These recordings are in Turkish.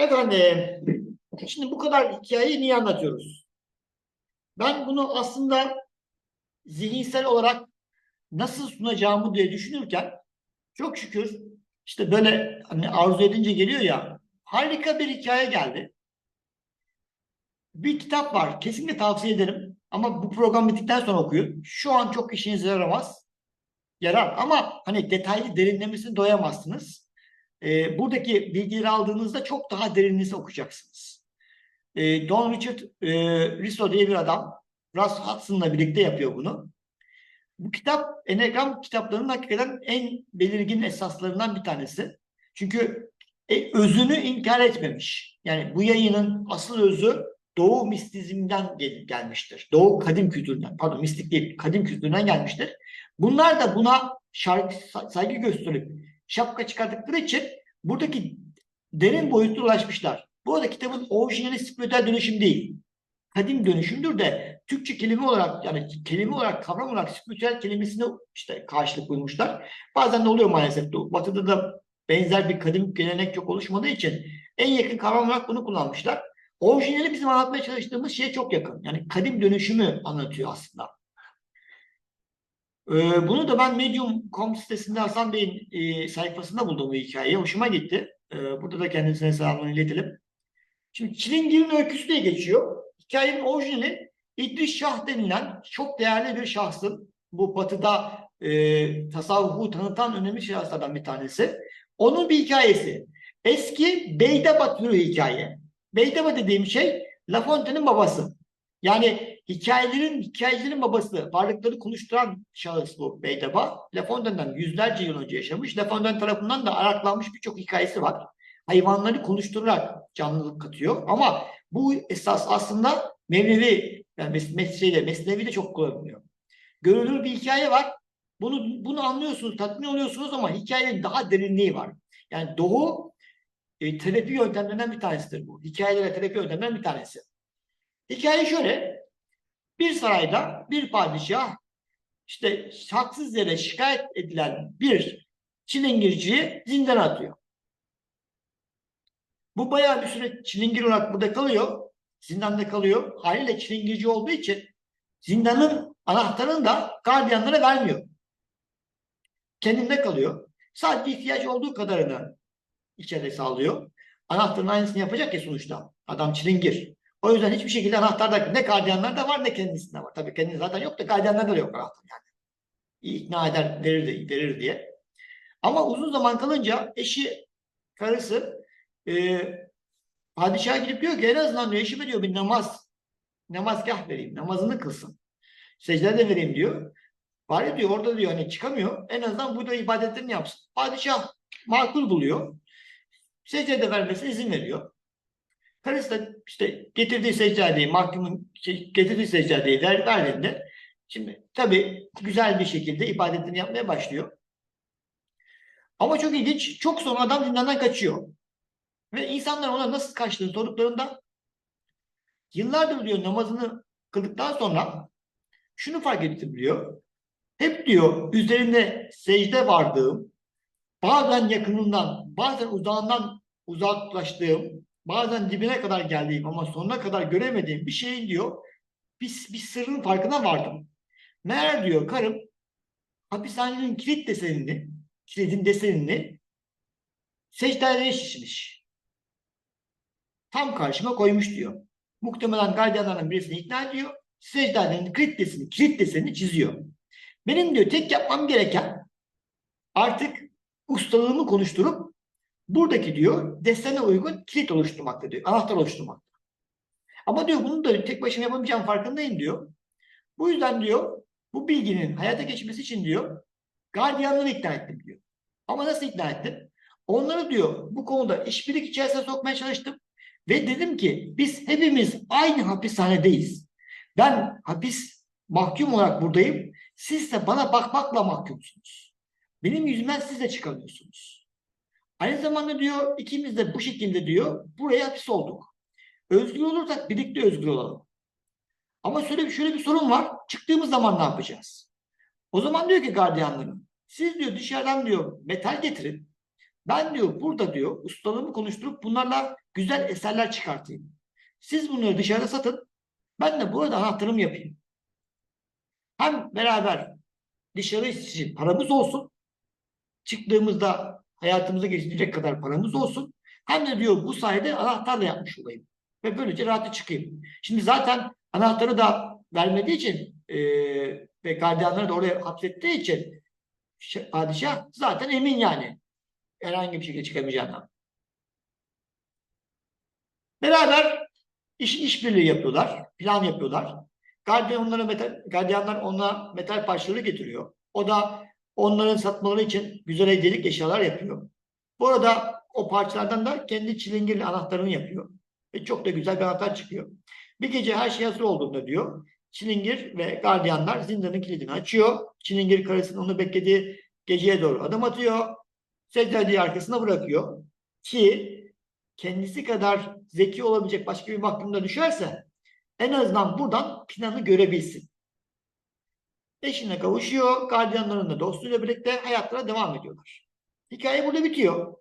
Efendim, şimdi bu kadar hikayeyi niye anlatıyoruz? Ben bunu aslında zihinsel olarak nasıl sunacağımı diye düşünürken çok şükür işte böyle hani arzu edince geliyor ya harika bir hikaye geldi. Bir kitap var. Kesinlikle tavsiye ederim. Ama bu program bittikten sonra okuyun. Şu an çok işinize yaramaz. Yarar ama hani detaylı derinlemesine doyamazsınız. Ee, buradaki bilgileri aldığınızda çok daha derinlemesine okuyacaksınız. Ee, Don Richard e, Risso diye bir adam Russ Hudson'la birlikte yapıyor bunu. Bu kitap Enneagram kitaplarının hakikaten en belirgin esaslarından bir tanesi. Çünkü e, özünü inkar etmemiş. Yani bu yayının asıl özü Doğu mistizmden gel- gelmiştir. Doğu kadim kültüründen, pardon mistik değil, kadim kültüründen gelmiştir. Bunlar da buna şarkı, saygı gösterip şapka çıkardıkları için buradaki derin boyuta ulaşmışlar. Bu arada kitabın orijinali spiritüel dönüşüm değil. Kadim dönüşümdür de Türkçe kelime olarak yani kelime olarak kavram olarak spiritüel kelimesine işte karşılık bulmuşlar. Bazen de oluyor maalesef. Batı'da da benzer bir kadim gelenek çok oluşmadığı için en yakın kavram olarak bunu kullanmışlar. Orijinali bizim anlatmaya çalıştığımız şeye çok yakın. Yani kadim dönüşümü anlatıyor aslında. Ee, bunu da ben Medium.com sitesinde Hasan Bey'in e, sayfasında buldum bu hikayeyi. Hoşuma gitti. Ee, burada da kendisine selamlarını iletelim. Şimdi Çilingir'in öyküsü diye geçiyor. Hikayenin orijinali İdris Şah denilen çok değerli bir şahsın bu batıda e, tasavvufu tanıtan önemli şahıslardan bir tanesi. Onun bir hikayesi. Eski Beydeba türü hikaye. Beydeba dediğim şey La Fontaine'in babası. Yani hikayelerin hikayelerin babası, varlıkları konuşturan şahıs bu Beydeba. La Fontaine'den yüzlerce yıl önce yaşamış. La Fontaine tarafından da araklanmış birçok hikayesi var. Hayvanları konuşturarak canlılık katıyor. Ama bu esas aslında Mevlevi, yani mes mesleğiyle, mesnevi çok kullanılıyor. Görülür bir hikaye var. Bunu bunu anlıyorsunuz, tatmin oluyorsunuz ama hikayenin daha derinliği var. Yani Doğu e, terapi yöntemlerinden bir tanesidir bu. Hikayelere terapi yöntemlerinden bir tanesi. Hikaye şöyle. Bir sarayda bir padişah işte haksız yere şikayet edilen bir çilingirciyi zindana atıyor. Bu bayağı bir süre çilingir olarak burada kalıyor. Zindanda kalıyor. Haliyle çilingirci olduğu için zindanın anahtarını da gardiyanlara vermiyor. Kendinde kalıyor. Sadece ihtiyaç olduğu kadarını içeride sağlıyor. Anahtarın aynısını yapacak ya sonuçta. Adam çilingir. O yüzden hiçbir şekilde anahtarda ne gardiyanlar da var ne kendisinde var. Tabii kendisi zaten yok da gardiyanlarda da yok anahtar yani. İyi ikna eder, verir, de, verir diye. Ama uzun zaman kalınca eşi, karısı e, padişaha gidip diyor ki en azından diyor eşime diyor bir namaz, namazgah vereyim, namazını kılsın. Secde de vereyim diyor. Bari diyor orada diyor hani çıkamıyor. En azından burada ibadetlerini yapsın. Padişah makul buluyor. Secde vermesine izin veriyor. Karısı da işte getirdiği seccadeyi, mahkumun şey, getirdiği seccadeyi ver, verdiğinde şimdi tabii güzel bir şekilde ibadetini yapmaya başlıyor. Ama çok ilginç, çok sonra adam zindandan kaçıyor. Ve insanlar ona nasıl kaçtığını sorduklarında yıllardır diyor namazını kıldıktan sonra şunu fark ettim diyor. Hep diyor üzerinde secde vardığım, bazen yakınından, bazen uzağından uzaklaştığım, bazen dibine kadar geldiğim ama sonuna kadar göremediğim bir şeyin diyor bir, bir sırrın farkına vardım. Meğer diyor karım hapishanenin kilit desenini, kilidin desenini secdelere şişmiş. Tam karşıma koymuş diyor. Muhtemelen gardiyanlardan birisini ikna ediyor. Secdelerin kilit desenini, kilit desenini çiziyor. Benim diyor tek yapmam gereken artık ustalığımı konuşturup buradaki diyor desene uygun kilit oluşturmakta diyor. Anahtar oluşturmak. Ama diyor bunu da tek başıma yapamayacağım farkındayım diyor. Bu yüzden diyor bu bilginin hayata geçmesi için diyor gardiyanları ikna ettim diyor. Ama nasıl ikna ettim? Onları diyor bu konuda işbirlik içerisine sokmaya çalıştım. Ve dedim ki biz hepimiz aynı hapishanedeyiz. Ben hapis mahkum olarak buradayım. Siz de bana bakmakla mahkumsunuz. Benim yüzümden siz de çıkamıyorsunuz. Aynı zamanda diyor ikimiz de bu şekilde diyor buraya hapis olduk. Özgür olursak birlikte özgür olalım. Ama şöyle bir, şöyle bir sorun var. Çıktığımız zaman ne yapacağız? O zaman diyor ki gardiyanlarım siz diyor dışarıdan diyor metal getirin. Ben diyor burada diyor ustalığımı konuşturup bunlarla güzel eserler çıkartayım. Siz bunları dışarıda satın. Ben de burada anahtarımı yapayım. Hem beraber dışarı için paramız olsun. Çıktığımızda hayatımıza geçirecek kadar paramız olsun. Hem de diyor bu sayede anahtarla yapmış olayım. Ve böylece rahatça çıkayım. Şimdi zaten anahtarı da vermediği için e, ve gardiyanları da oraya hapsettiği için padişah zaten emin yani. Herhangi bir şekilde çıkamayacağından. Beraber iş işbirliği yapıyorlar. Plan yapıyorlar. Gardiyan onlara metal, gardiyanlar ona metal parçaları getiriyor. O da onların satmaları için güzel hediyelik eşyalar yapıyor. Bu arada o parçalardan da kendi çilingirli anahtarını yapıyor. Ve çok da güzel bir anahtar çıkıyor. Bir gece her şey hazır olduğunda diyor. Çilingir ve gardiyanlar zindanın kilidini açıyor. Çilingir karısının onu beklediği geceye doğru adım atıyor. Seccadeyi arkasına bırakıyor. Ki kendisi kadar zeki olabilecek başka bir mahkumda düşerse en azından buradan planı görebilsin. Eşine kavuşuyor. Gardiyanların da dostuyla birlikte hayatlarına devam ediyorlar. Hikaye burada bitiyor.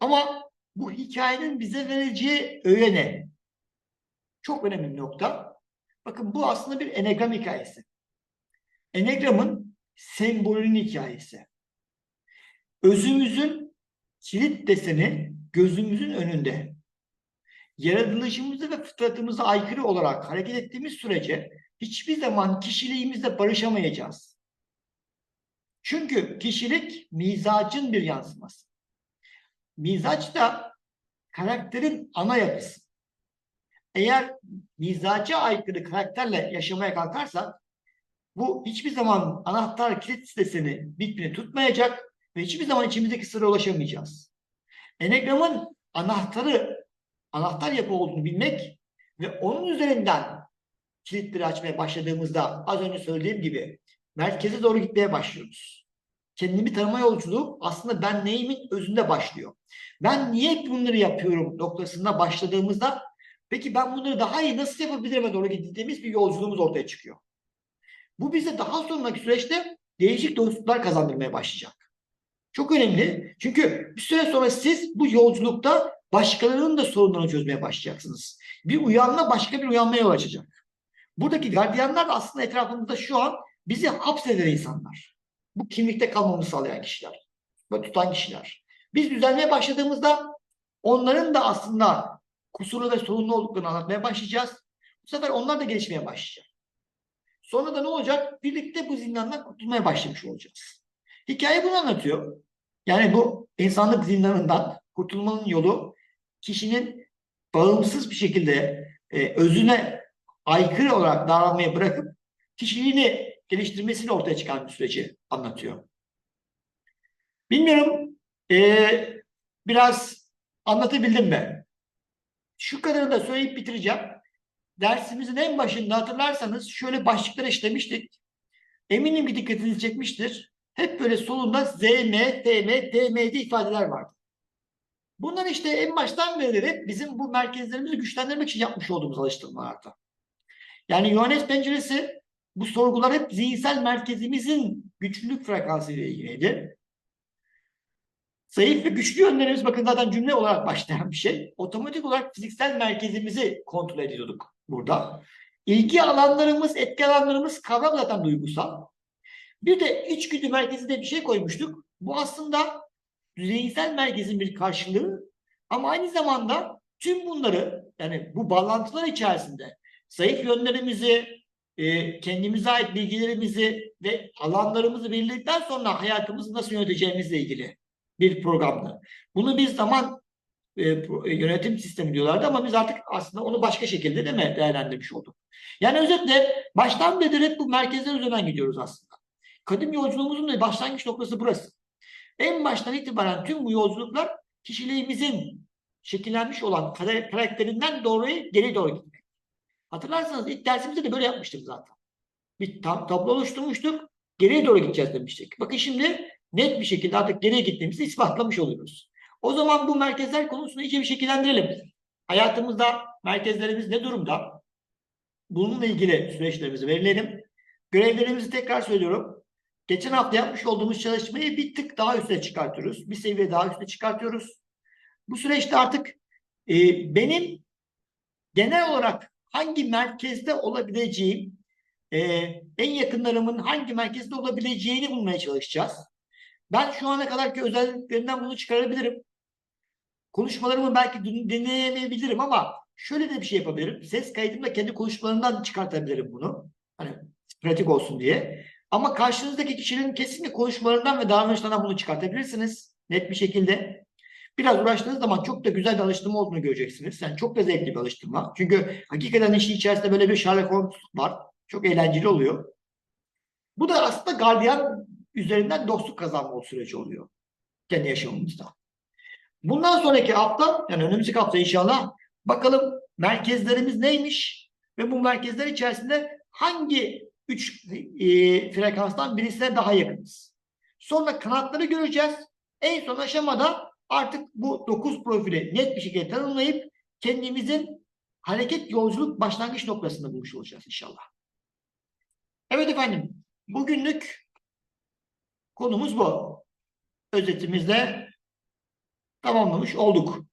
Ama bu hikayenin bize vereceği öğe ne? Çok önemli bir nokta. Bakın bu aslında bir enegram hikayesi. Enegramın sembolünün hikayesi. Özümüzün kilit deseni gözümüzün önünde. Yaratılışımıza ve fıtratımıza aykırı olarak hareket ettiğimiz sürece hiçbir zaman kişiliğimizle barışamayacağız. Çünkü kişilik mizacın bir yansıması. Mizaç da karakterin ana yapısı. Eğer mizaca aykırı karakterle yaşamaya kalkarsak bu hiçbir zaman anahtar kilit sitesini bitmini tutmayacak ve hiçbir zaman içimizdeki sırra ulaşamayacağız. Enegramın anahtarı, anahtar yapı olduğunu bilmek ve onun üzerinden kilitleri açmaya başladığımızda az önce söylediğim gibi merkeze doğru gitmeye başlıyoruz. Kendimi tanıma yolculuğu aslında ben neyimin özünde başlıyor. Ben niye bunları yapıyorum noktasında başladığımızda peki ben bunları daha iyi nasıl yapabilirim doğru gittiğimiz bir yolculuğumuz ortaya çıkıyor. Bu bize daha sonraki süreçte değişik dostluklar kazandırmaya başlayacak. Çok önemli. Çünkü bir süre sonra siz bu yolculukta başkalarının da sorunlarını çözmeye başlayacaksınız. Bir uyanma başka bir uyanmaya yol açacak. Buradaki gardiyanlar da aslında etrafımızda şu an bizi hapseden insanlar. Bu kimlikte kalmamızı sağlayan kişiler. Ve tutan kişiler. Biz düzelmeye başladığımızda onların da aslında kusurlu ve sorunlu olduklarını anlatmaya başlayacağız. Bu sefer onlar da gelişmeye başlayacak. Sonra da ne olacak? Birlikte bu zindandan kurtulmaya başlamış olacağız. Hikaye bunu anlatıyor. Yani bu insanlık zindanından kurtulmanın yolu kişinin bağımsız bir şekilde e, özüne aykırı olarak davranmayı bırakıp kişiliğini geliştirmesiyle ortaya çıkan bir süreci anlatıyor. Bilmiyorum e, biraz anlatabildim mi? Şu kadarını da söyleyip bitireceğim. Dersimizin en başında hatırlarsanız şöyle başlıklar işlemiştik. Eminim ki dikkatinizi çekmiştir. Hep böyle solunda Z, M, T, M, D, M diye ifadeler vardı. Bunlar işte en baştan beri hep bizim bu merkezlerimizi güçlendirmek için yapmış olduğumuz alıştırmalarda. Yani Yohanes penceresi bu sorgular hep zihinsel merkezimizin güçlülük frekansı ile ilgiliydi. Zayıf ve güçlü yönlerimiz bakın zaten cümle olarak başlayan bir şey. Otomatik olarak fiziksel merkezimizi kontrol ediyorduk burada. İlgi alanlarımız, etki alanlarımız kavram zaten duygusal. Bir de içgüdü merkezi de bir şey koymuştuk. Bu aslında zihinsel merkezin bir karşılığı ama aynı zamanda tüm bunları yani bu bağlantılar içerisinde zayıf yönlerimizi, e, kendimize ait bilgilerimizi ve alanlarımızı belirledikten sonra hayatımızı nasıl yöneteceğimizle ilgili bir programdı. Bunu biz zaman e, yönetim sistemi diyorlardı ama biz artık aslında onu başka şekilde de mi değerlendirmiş olduk. Yani özetle baştan beri hep bu merkezler üzerinden gidiyoruz aslında. Kadim yolculuğumuzun da başlangıç noktası burası. En baştan itibaren tüm bu yolculuklar kişiliğimizin şekillenmiş olan karakterinden doğru geri doğru gitmek. Hatırlarsanız ilk dersimizde de böyle yapmıştık zaten. Bir tab tablo oluşturmuştuk. Geriye doğru gideceğiz demiştik. Bakın şimdi net bir şekilde artık geriye gittiğimizi ispatlamış oluyoruz. O zaman bu merkezler konusunu iyice bir şekillendirelim. Hayatımızda merkezlerimiz ne durumda? Bununla ilgili süreçlerimizi belirleyelim. Görevlerimizi tekrar söylüyorum. geçen hafta yapmış olduğumuz çalışmayı bir tık daha üste çıkartıyoruz. Bir seviye daha üste çıkartıyoruz. Bu süreçte artık e, benim genel olarak hangi merkezde olabileceğim, e, en yakınlarımın hangi merkezde olabileceğini bulmaya çalışacağız. Ben şu ana kadarki özelliklerinden bunu çıkarabilirim. Konuşmalarımı belki din- dinleyemeyebilirim ama şöyle de bir şey yapabilirim. Ses kaydımda kendi konuşmalarımdan çıkartabilirim bunu. Hani pratik olsun diye. Ama karşınızdaki kişinin kesinlikle konuşmalarından ve davranışlarından bunu çıkartabilirsiniz. Net bir şekilde. Biraz uğraştığınız zaman çok da güzel bir alıştırma olduğunu göreceksiniz. Yani çok da zevkli bir alıştırma. Çünkü hakikaten işin içerisinde böyle bir Sherlock Holmes var. Çok eğlenceli oluyor. Bu da aslında gardiyan üzerinden dostluk kazanma süreci oluyor. Kendi yaşamımızda. Bundan sonraki hafta, yani önümüzdeki hafta inşallah bakalım merkezlerimiz neymiş ve bu merkezler içerisinde hangi üç e, frekanstan birisine daha yakınız. Sonra kanatları göreceğiz. En son aşamada artık bu 9 profili net bir şekilde tanımlayıp kendimizin hareket yolculuk başlangıç noktasında bulmuş olacağız inşallah. Evet efendim, bugünlük konumuz bu. Özetimizde tamamlamış olduk.